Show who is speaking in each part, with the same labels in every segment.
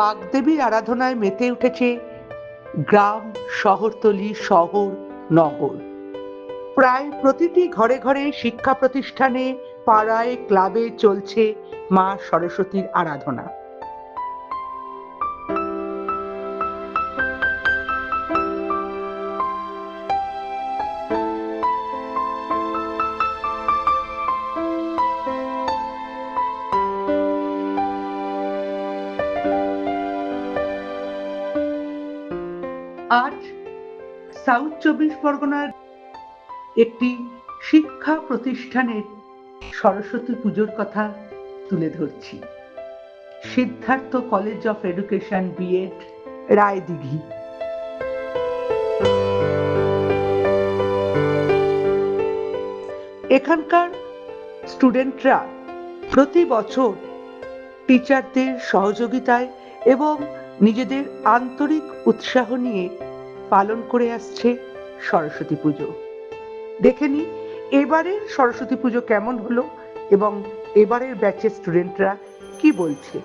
Speaker 1: বাগদেবীর আরাধনায় মেতে উঠেছে গ্রাম, শহরতলি, শহর, নগর। প্রায় প্রতিটি ঘরে ঘরে শিক্ষা প্রতিষ্ঠানে, পাড়ায়, ক্লাবে চলছে মা সরস্বতীর আরাধনা। আজ সাউথ চব্বিশ পরগনার একটি শিক্ষা প্রতিষ্ঠানের সরস্বতী পুজোর কথা তুলে ধরছি। Siddhartha college of education BEd Raidighi. এখানকার স্টুডেন্টরা প্রতি বছর টিচারদের সহযোগিতায় এবং নিজেদের আন্তরিক উৎসাহ নিয়ে পালন করে আসছে সরস্বতী পুজো। দেখে নি এবারে সরস্বতী পুজো কেমন হলো এবং এবারের ব্যাচের স্টুডেন্টরা কি বলছে?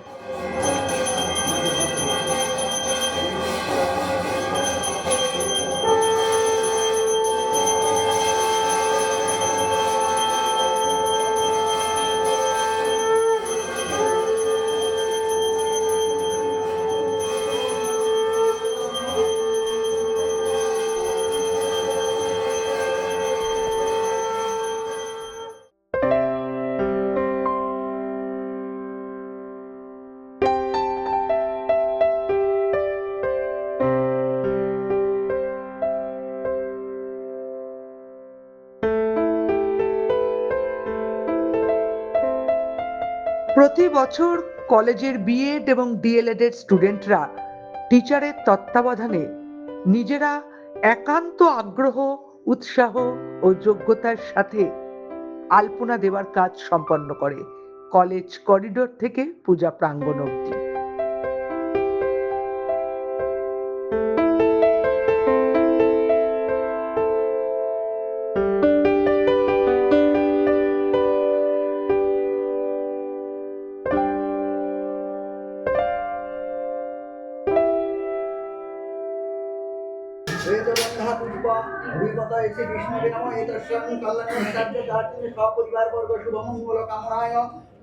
Speaker 1: প্রতি বছর কলেজের বিএড এবং ডিএলএড এর স্টুডেন্টরা টিচারের তত্ত্বাবধানে নিজেরা একান্ত আগ্রহ, উৎসাহ ও যোগ্যতার সাথে আলপনা দেওয়ার কাজ সম্পন্ন করে। কলেজ করিডোর থেকে পূজা প্রাঙ্গণ অবধি।
Speaker 2: वेदबन्धः पुष्प अभिपत एसे विष्णुवे नमः एतस्यां कल्याणकार्य कार्तिके सपरिवार वर्ग शुभमङ्गल कामनाय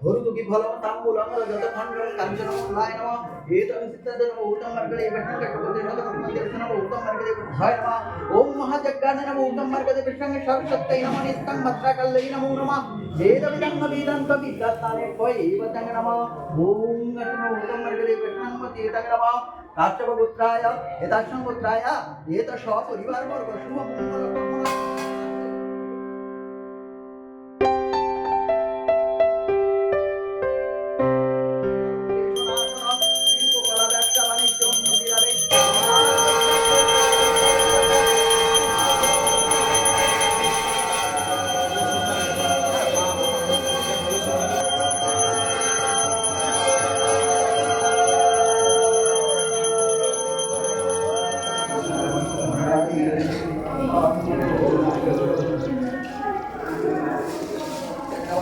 Speaker 2: हरुदुखि फलं ताम्बूलं रजतखण्डं काञ्चनमङ्गलाय नमः एतं सिद्धं नमः ऊतं मार्गदे विष्णुके शुभते शतकृतं नमः ऊतं मार्गदे बुद्धाय नमः ॐ महाजग्गाय नमः ऊतं मार्गदे विष्णुके सर्वशक्तये नमः नित्यं भद्रकल्लै नमो नमः वेदविदं वेदं कविदत्ताने एव तं नमः ॐ नमः ऊतं मार्गदे विष्णुमते तं কাশ্যপপুত্রায় এতাসংপুত্রায় এত সপরিবার বর্গ শুভ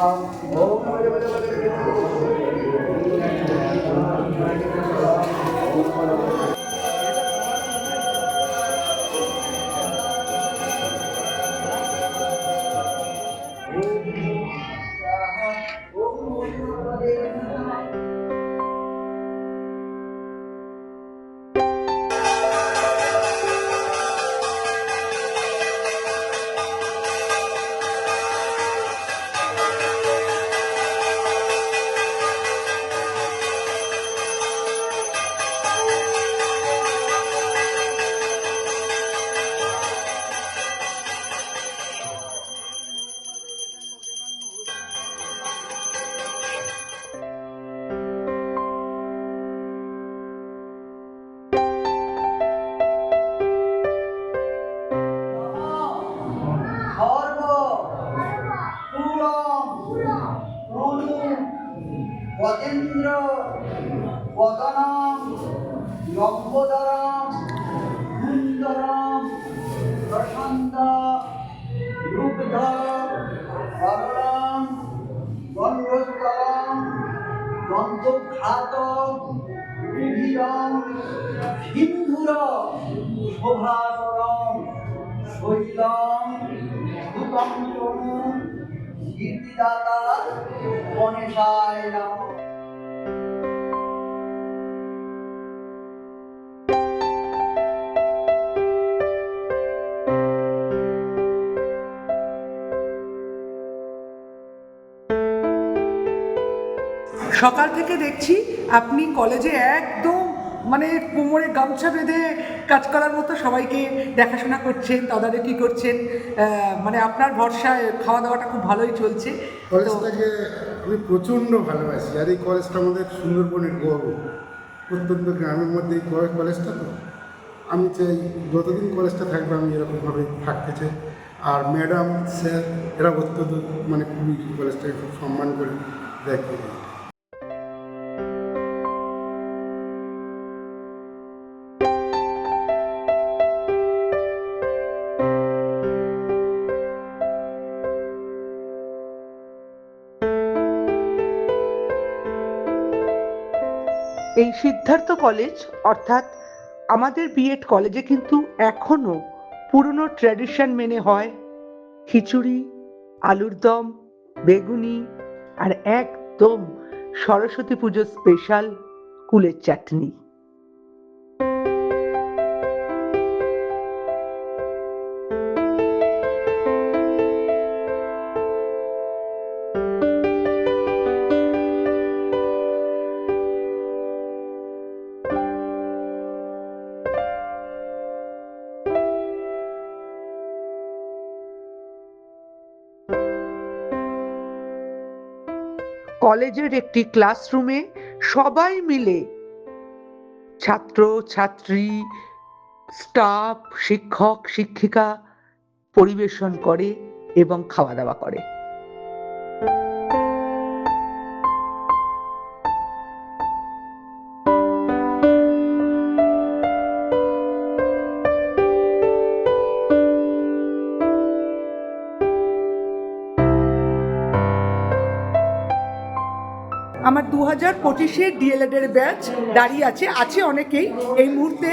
Speaker 2: Devam. গজেন্দ্র বদনম লম্বোদরম কুন্দরম প্রশান্ত রূপধর সরলম গন্ধোত্তরম গন্ধখ্যাত বিভীরম সিন্ধুর শোভাকরম শৈলম ভূতম
Speaker 1: সকাল থেকে দেখছি আপনি কলেজে একদম মানে কোমরে গামছা বেঁধে কাজ করার মতো সবাইকে দেখাশোনা করছেন তদারকি করছেন। মানে আপনার ভরসায় খাওয়া দাওয়াটা খুব ভালোই চলছে।
Speaker 3: কলেজটাকে আমি প্রচণ্ড ভালোবাসি। আর এই কলেজটা আমাদের সুন্দরবনের গর্ব। প্রত্যন্ত গ্রামের মধ্যে এই কলে- কলেজটা তো। আমি চাই যতদিন কলেজটা থাকবে আমি এরকমভাবে থাকতে চাই। আর ম্যাডাম স্যার এরা অত্যন্ত মানে খুবই কলেজটাকে খুব সম্মান করে দেখে।
Speaker 1: এই সিদ্ধার্থ কলেজ, অর্থাৎ আমাদের বিএড কলেজে কিন্তু এখনও পুরনো ট্র্যাডিশন মেনে হয়। খিচুড়ি, আলুর দম, বেগুনি আর একদম সরস্বতী পুজোর স্পেশাল কুলের চাটনি। কলেজের একটি ক্লাসরুমে সবাই মিলে ছাত্র, ছাত্রী, স্টাফ, শিক্ষক, শিক্ষিকা পরিবেশন করে এবং খাওয়া দাওয়া করে। দু হাজার পঁচিশে ডিএলএড এর ব্যাচ দাঁড়িয়ে আছে। আছে অনেকেই। এই মুহূর্তে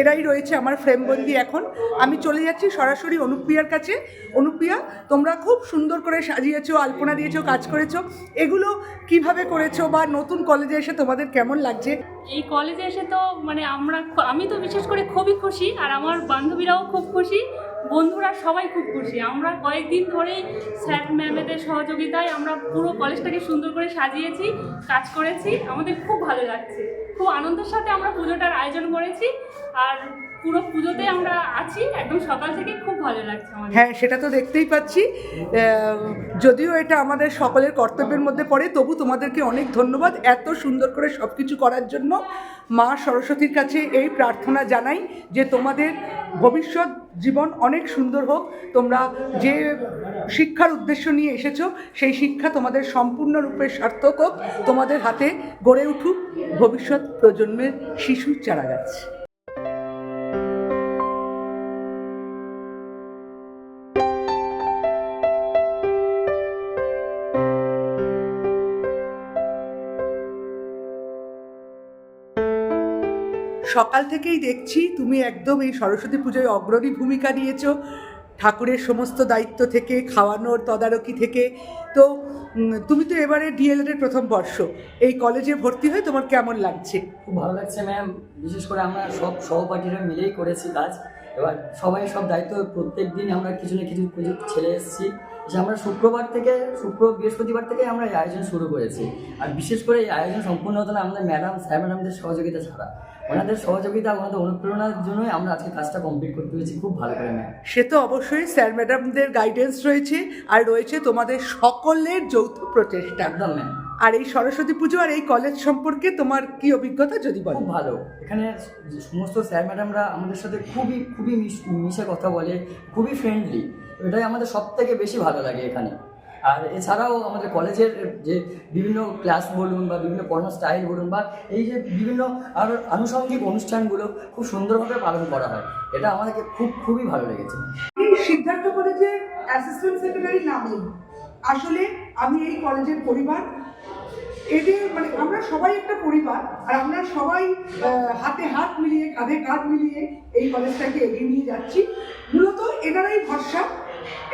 Speaker 1: এরাই রয়েছে আমার ফ্রেমবন্দি এখন। আমি চলে যাচ্ছি সরাসরি অনুপ্রিয়ার কাছে। অনুপ্রিয়া, তোমরা খুব সুন্দর করে সাজিয়েছো, আলপনা দিয়েছ, কাজ করেছ। এগুলো কীভাবে করেছ বা নতুন কলেজে এসে তোমাদের কেমন লাগছে?
Speaker 4: এই কলেজে এসে তো মানে আমরা, আমি তো বিশেষ করে খুবই খুশি আর আমার বান্ধবীরাও খুব খুশি। বন্ধুরা সবাই খুব খুশি। আমরা কয়েকদিন ধরেই স্যার ম্যামেদের সহযোগিতায় আমরা পুরো কলেজটাকে সুন্দর করে সাজিয়েছি, কাজ করেছি। আমাদের খুব ভালো লাগছে। খুব আনন্দের সাথে আমরা পুজোটার আয়োজন করেছি। আর পুরো পুজোতে আমরা আছি, একদম সকাল থেকে খুব ভালো লাগছে আমাদের।
Speaker 1: হ্যাঁ সেটা তো দেখতেই পাচ্ছি। যদিও এটা আমাদের সকলের কর্তব্যের মধ্যে পড়ে, তবু তোমাদেরকে অনেক ধন্যবাদ এত সুন্দর করে সব কিছু করার জন্য। মা সরস্বতীর কাছে এই প্রার্থনা জানাই যে তোমাদের ভবিষ্যৎ জীবন অনেক সুন্দর হোক। তোমরা যে শিক্ষার উদ্দেশ্য নিয়ে এসেছ, সেই শিক্ষা তোমাদের সম্পূর্ণরূপে সার্থক হোক। তোমাদের হাতে গড়ে উঠুক। ভবিষ্যৎ প্রজন্মের শিশু চারাগাছ সকাল থেকেই দেখছি তুমি একদম এই সরস্বতী পুজোয় অগ্রণী ভূমিকা নিয়েছো, ঠাকুরের সমস্ত দায়িত্ব থেকে, খাওয়ানোর তদারকি থেকে। তো তুমি তো এবারে ডিএলএড এর প্রথম বর্ষ। এই কলেজে ভর্তি হয়ে তোমার কেমন লাগছে?
Speaker 5: খুব ভালো লাগছে ম্যাম বিশেষ করে আমরা সব সহপাঠীরা মিলেই করেছি কাজ। এবার সবাই সব দায়িত্ব প্রত্যেক দিন আমরা কিছু না কিছু ছেড়ে এসেছি। যে আমরা শুক্রবার থেকে, শুক্র বৃহস্পতিবার থেকে আমরা এই আয়োজন শুরু করেছি। আর বিশেষ করে এই আয়োজন সম্পূর্ণ হতো না আমাদের ম্যাডাম স্যার ম্যাডামদের সহযোগিতা ছাড়া। ওনাদের সহযোগিতা ওনাদের অনুপ্রেরণার জন্যই আমরা আজকে কাজটা কমপ্লিট করতে পেরেছি। খুব ভালো করে ম্যাম
Speaker 1: সে তো অবশ্যই স্যার ম্যাডামদের গাইডেন্স রয়েছে আর রয়েছে তোমাদের সকলের যৌথ প্রচেষ্টা।
Speaker 5: একদম ম্যাম
Speaker 1: আর এই সরস্বতী পুজো আর এই কলেজ সম্পর্কে তোমার কি অভিজ্ঞতা যদি বলো?
Speaker 5: খুব ভালো। এখানে সমস্ত স্যার ম্যাডামরা আমাদের সাথে খুবই খুবই মিশ- মিশে কথা বলে খুবই ফ্রেন্ডলি এটাই আমাদের সব থেকে বেশি ভালো লাগে এখানে। আর এছাড়াও আমাদের কলেজের যে বিভিন্ন ক্লাস বলুন বা বিভিন্ন পড়ানোর স্টাইল বলুন বা এই যে বিভিন্ন আর আনুষঙ্গিক অনুষ্ঠানগুলো খুব সুন্দরভাবে পালন করা হয়, এটা আমাদেরকে খুব, খুবই ভালো লেগেছে।
Speaker 1: সিদ্ধার্থ কলেজের অ্যাসিস্ট্যান্ট সেক্রেটারি নাম আসলে আমি এই কলেজের পরিবার। এদের মানে আমরা সবাই একটা পরিবার, আর আমরা সবাই হাতে হাত মিলিয়ে, কাঁধে কাঁধ মিলিয়ে এই কলেজটাকে এগিয়ে নিয়ে যাচ্ছি। মূলত এনারাই ভরসা,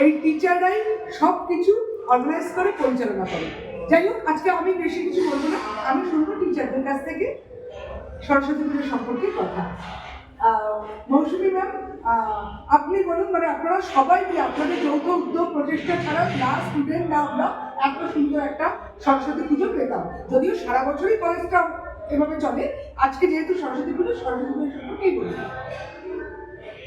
Speaker 1: এই টিচাররাই সব কিছু অর্গানাইজ করে পরিচালনা করে। যাই হোক, আজকে আমি বেশি কিছু বলব না। আমি শুনব টিচারদের কাছ থেকে সরস্বতী পুজো সম্পর্কে কথা। মৌসুমী ম্যাম আপনি বলুন মানে আপনারা সবাই মিলে আপনাদের যৌথ উদ্যোগ, প্রচেষ্টা ছাড়া না স্টুডেন্ট না আমরা এত সুন্দর একটা সরস্বতী পুজো পেতাম। যদিও সারা বছরই কলেজটা এভাবে চলে। আজকে যেহেতু সরস্বতী পুজো সরস্বতী পুজো সম্পর্কেই বলুন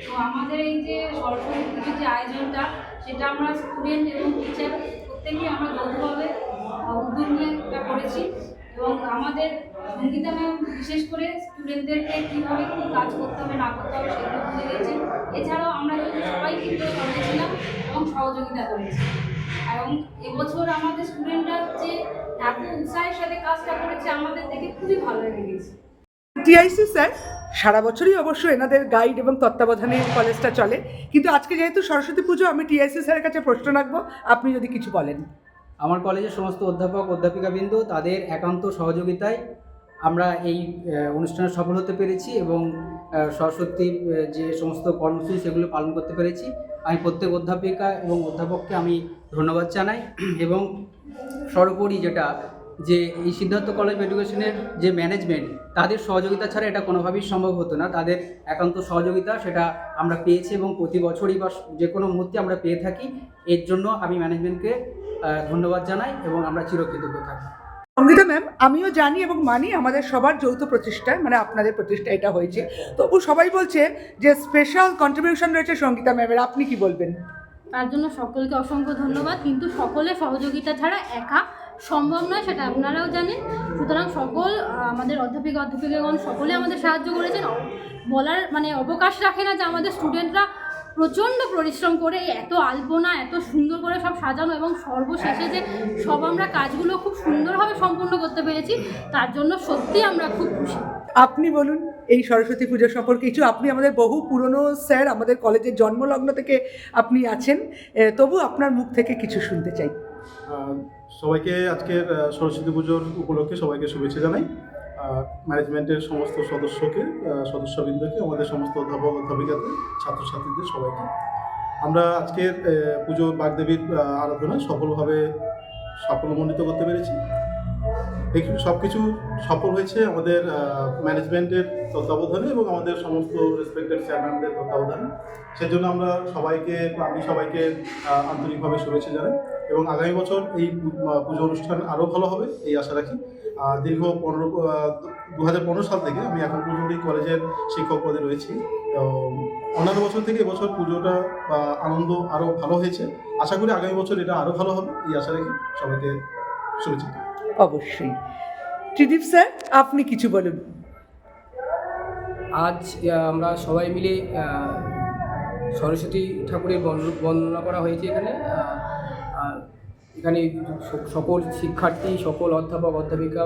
Speaker 6: তো আমাদের এই যে সরস্বতী পুজোর যে আয়োজনটা, সেটা আমরা স্টুডেন্ট এবং টিচার প্রত্যেকেই আমরা যৌথভাবে উদ্যোগ নিয়ে এটা করেছি এবং আমাদের সঙ্গীতা ম্যাম, বিশেষ করে স্টুডেন্টদেরকে কীভাবে কী কাজ করতে হবে, না করতে হবে সেগুলো বুঝে দিয়েছেন এছাড়াও আমরা কিন্তু সবাই কিন্তু করেছিলাম এবং সহযোগিতা করেছি। এবং এবছর আমাদের স্টুডেন্টরা যে এত উৎসাহের সাথে কাজটা করেছে, আমাদের দেখে খুবই ভালো লেগে গেছে।
Speaker 1: টিআইসি স্যার সারা বছরই অবশ্য এনাদের গাইড এবং তত্ত্বাবধানে কলেজটা চলে। কিন্তু আজকে যেহেতু সরস্বতী পুজো, আমি টিআইসি স্যারের কাছে প্রশ্ন রাখব, আপনি যদি কিছু বলেন।
Speaker 7: আমার কলেজের সমস্ত অধ্যাপক, অধ্যাপিকাবৃন্দ, তাদের একান্ত সহযোগিতায় আমরা এই অনুষ্ঠানে সফল হতে পেরেছি এবং সরস্বতীর যে সমস্ত কর্মসূচি সেগুলো পালন করতে পেরেছি। আমি প্রত্যেক অধ্যাপিকা এবং অধ্যাপককে আমি ধন্যবাদ জানাই এবং সর্বোপরি যেটা যে এই সিদ্ধার্থ কলেজ অফ এডুকেশনের যে ম্যানেজমেন্ট তাদের সহযোগিতা ছাড়া এটা কোনোভাবেই সম্ভব হতো না। তাদের একান্ত সহযোগিতা সেটা আমরা পেয়েছি এবং প্রতি বছরই বা যে কোনো মুহূর্তে আমরা পেয়ে থাকি। এর জন্য আমি ম্যানেজমেন্টকে ধন্যবাদ জানাই এবং আমরা চিরকৃতজ্ঞ থাকি
Speaker 1: সঙ্গীতা ম্যাম আমিও জানি এবং মানি আমাদের সবার যৌথ প্রচেষ্টায় মানে আপনাদের প্রচেষ্টা এটা হয়েছে। তবু সবাই বলছে যে স্পেশাল কন্ট্রিবিউশন রয়েছে সঙ্গীতা ম্যামের আপনি কি বলবেন?
Speaker 6: তার জন্য সকলকে অসংখ্য ধন্যবাদ। কিন্তু সকলে সহযোগিতা ছাড়া একা সম্ভব নয় সেটা আপনারাও জানেন। সুতরাং সকল আমাদের অধ্যাপিকা অধ্যাপিকাগণ সকলে আমাদের সাহায্য করেছেন। বলার মানে অবকাশ রাখে না যে আমাদের স্টুডেন্টরা প্রচণ্ড পরিশ্রম করে এত আলপনা এত সুন্দর করে সব সাজানো এবং সর্বশেষে যে সব আমরা কাজগুলো খুব সুন্দরভাবে সম্পূর্ণ করতে পেরেছি তার জন্য সত্যি আমরা খুব খুশি।
Speaker 1: আপনি বলুন এই সরস্বতী পুজো সম্পর্কে কিছু। আপনি আমাদের বহু পুরনো স্যার আমাদের কলেজের জন্মলগ্ন থেকে আপনি আছেন। তবু আপনার মুখ থেকে কিছু শুনতে চাই।
Speaker 8: সবাইকে আজকের সরস্বতী পুজোর উপলক্ষে সবাইকে শুভেচ্ছা জানাই। ম্যানেজমেন্টের সমস্ত সদস্যকে সদস্যবৃন্দকে, আমাদের সমস্ত অধ্যাপক অধ্যাপিকাদের ছাত্রছাত্রীদের সবাইকে। আমরা আজকের পুজো বাগদেবীর আরাধনা সফলভাবে সাফল্যমণ্ডিত করতে পেরেছি। সব কিছু সফল হয়েছে আমাদের ম্যানেজমেন্টের তত্ত্বাবধানে এবং আমাদের সমস্ত রেসপেক্টেড চেয়ারম্যানদের তত্ত্বাবধানে। সেজন্য আমরা সবাইকে, আমি সবাইকে আন্তরিকভাবে শুভেচ্ছা জানাই। এবং আগামী বছর এই পুজো অনুষ্ঠান আরও ভালো হবে এই আশা রাখি। দীর্ঘ পনেরো দু হাজার পনেরো সাল থেকে আমি এখন পর্যন্ত এই কলেজের শিক্ষক পদে রয়েছি। তো অন্যান্য বছর থেকে এবছর পুজোটা বা আনন্দ আরও ভালো হয়েছে। আশা করি আগামী বছর এটা আরও ভালো হবে এই আশা রাখি। সবাইকে শুভেচ্ছা।
Speaker 1: অবশ্যই। ত্রিদীপ স্যার আপনি কিছু বলুন।
Speaker 9: আজ আমরা সবাই মিলে সরস্বতী ঠাকুরের বর্ণ- বর্ণনা করা হয়েছে এখানে। আর এখানে সকল শিক্ষার্থী সকল অধ্যাপক অধ্যাপিকা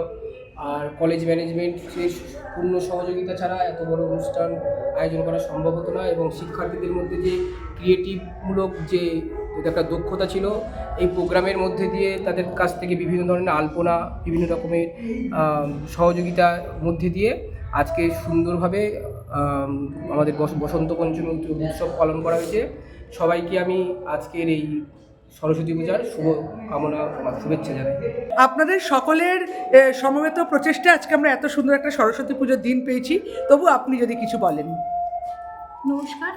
Speaker 9: আর কলেজ ম্যানেজমেন্টের পূর্ণ সহযোগিতা ছাড়া এত বড় অনুষ্ঠান আয়োজন করা সম্ভব হতো না এবং শিক্ষার্থীদের মধ্যে যে ক্রিয়েটিভমূলক যে একটা দক্ষতা ছিল এই প্রোগ্রামের মধ্যে দিয়ে তাদের কাছ থেকে বিভিন্ন ধরনের আলপনা বিভিন্ন রকমের আম, সহযোগিতার মধ্যে দিয়ে আজকে সুন্দরভাবে আমাদের বস- বসন্ত পঞ্চমী উৎসব পালন করা হয়েছে। সবাইকে আমি আজকের এই সরস্বতী পূজার শুভ কামনা বা শুভেচ্ছা জানাই।
Speaker 1: আপনাদের সকলের সমবেত প্রচেষ্টা আজকে আমরা এত সুন্দর একটা সরস্বতী পুজোর দিন পেয়েছি। তবু আপনি যদি কিছু বলেন।
Speaker 10: নমস্কার।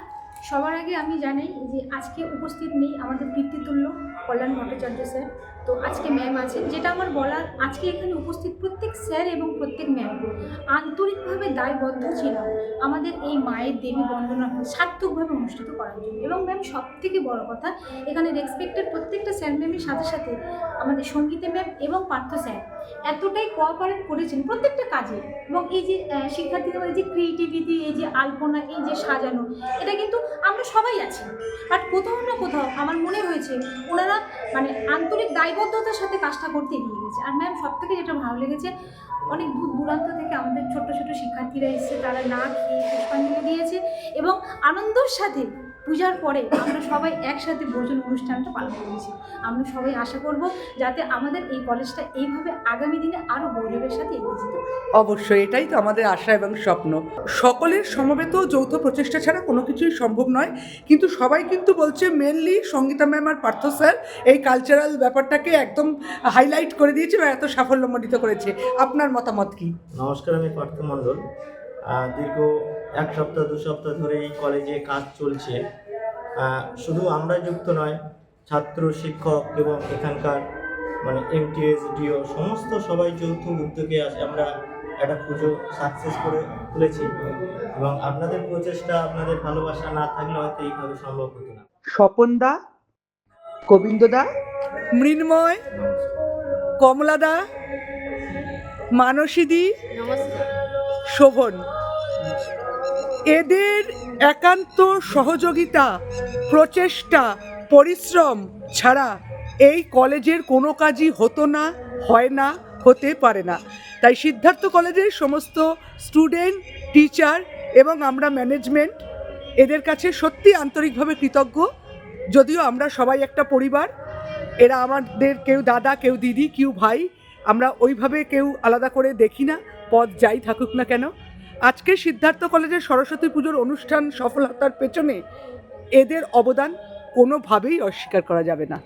Speaker 10: সবার আগে আমি জানাই যে আজকে উপস্থিত নেই আমাদের পিতৃতুল্য কল্যাণ ভট্টাচার্য স্যার। তো আজকে ম্যাম আছেন। যেটা আমার বলার, আজকে এখানে উপস্থিত প্রত্যেক স্যার এবং প্রত্যেক ম্যাম আন্তরিকভাবে দায়বদ্ধ ছিলাম আমাদের এই মায়ের দেবী বন্দনা সার্থকভাবে অনুষ্ঠিত করার জন্য। এবং ম্যাম সব থেকে বড় কথা, এখানে রেসপেক্টেড প্রত্যেকটা স্যার ম্যামের সাথে সাথে আমাদের সঙ্গীতে ম্যাম এবং পার্থ স্যার এতটাই কোঅপারেট করেছেন প্রত্যেকটা কাজে। এবং এই যে শিক্ষার্থীদের মধ্যে যে ক্রিয়েটিভিটি এই যে আলপনা, এই যে সাজানো, এটা কিন্তু আমরা সবাই আছি। বাট কোথাও না কোথাও আমার মনে হয়েছে ওনারা মানে আন্তরিক দায়বদ্ধতার সাথে কাজটা করতে এগিয়ে গেছে। আর ম্যাম সব থেকে যেটা ভালো লেগেছে, অনেক দূর দূরান্ত থেকে আমাদের ছোট ছোট শিক্ষার্থীরা এসেছে, তারা না খেয়ে পুষ্পাঞ্জলি দিয়েছে এবং আনন্দর সাথে পূজার পরে আমরা সবাই একসাথে ভোজন অনুষ্ঠানটা পালন করেছি। আমরা সবাই আশা করব যাতে আমাদের এই কলেজটা এইভাবে আগামী দিনে আরও গৌরবের সাথে এগিয়ে যেতে
Speaker 1: অবশ্যই এটাই তো আমাদের আশা এবং স্বপ্ন। সকলের সমবেত যৌথ প্রচেষ্টা ছাড়া কোনো কিছুই সম্ভব নয়। কিন্তু সবাই কিন্তু বলছে মেনলি সঙ্গীতা ম্যাম আর পার্থ স্যার এই কালচারাল ব্যাপারটাকে একদম হাইলাইট করে দিয়েছে বা এত সাফল্যমণ্ডিত করেছে। আপনার মতামত কি?
Speaker 11: নমস্কার আমি পার্থ মণ্ডল। দীর্ঘ এক সপ্তাহ দু সপ্তাহ ধরে এই কলেজে কাজ চলছে। শুধু আমরা যুক্ত নয় ছাত্র শিক্ষক এবং এখানকার মানে এমটিএস ডিও সমস্ত সবাই যৌথ উদ্যোগে আসে আমরা একটা পুজো সাকসেস করে তুলেছি এবং আপনাদের প্রচেষ্টা আপনাদের ভালোবাসা না থাকলে হয়তো এইভাবে সম্ভব হতো না।
Speaker 1: স্বপনদা গোবিন্দদা মৃন্ময় কমলা কমলাদা মানসীদি শোভন। এদের একান্ত সহযোগিতা, প্রচেষ্টা, পরিশ্রম ছাড়া এই কলেজের কোনো কাজই হতো না, হয় না, হতে পারে না। তাই সিদ্ধার্থ কলেজের সমস্ত স্টুডেন্ট, টিচার এবং আমরা ম্যানেজমেন্ট এদের কাছে সত্যি আন্তরিকভাবে কৃতজ্ঞ। যদিও আমরা সবাই একটা পরিবার, এরা আমাদের কেউ দাদা, কেউ দিদি, কেউ ভাই, আমরা ওইভাবে কেউ আলাদা করে দেখি না, পথ যাই থাকুক না কেন। আজকে সিদ্ধার্থ কলেজের সরস্বতী পুজোর অনুষ্ঠান সফলতার পেছনে এদের অবদান কোনোভাবেই অস্বীকার করা যাবে না।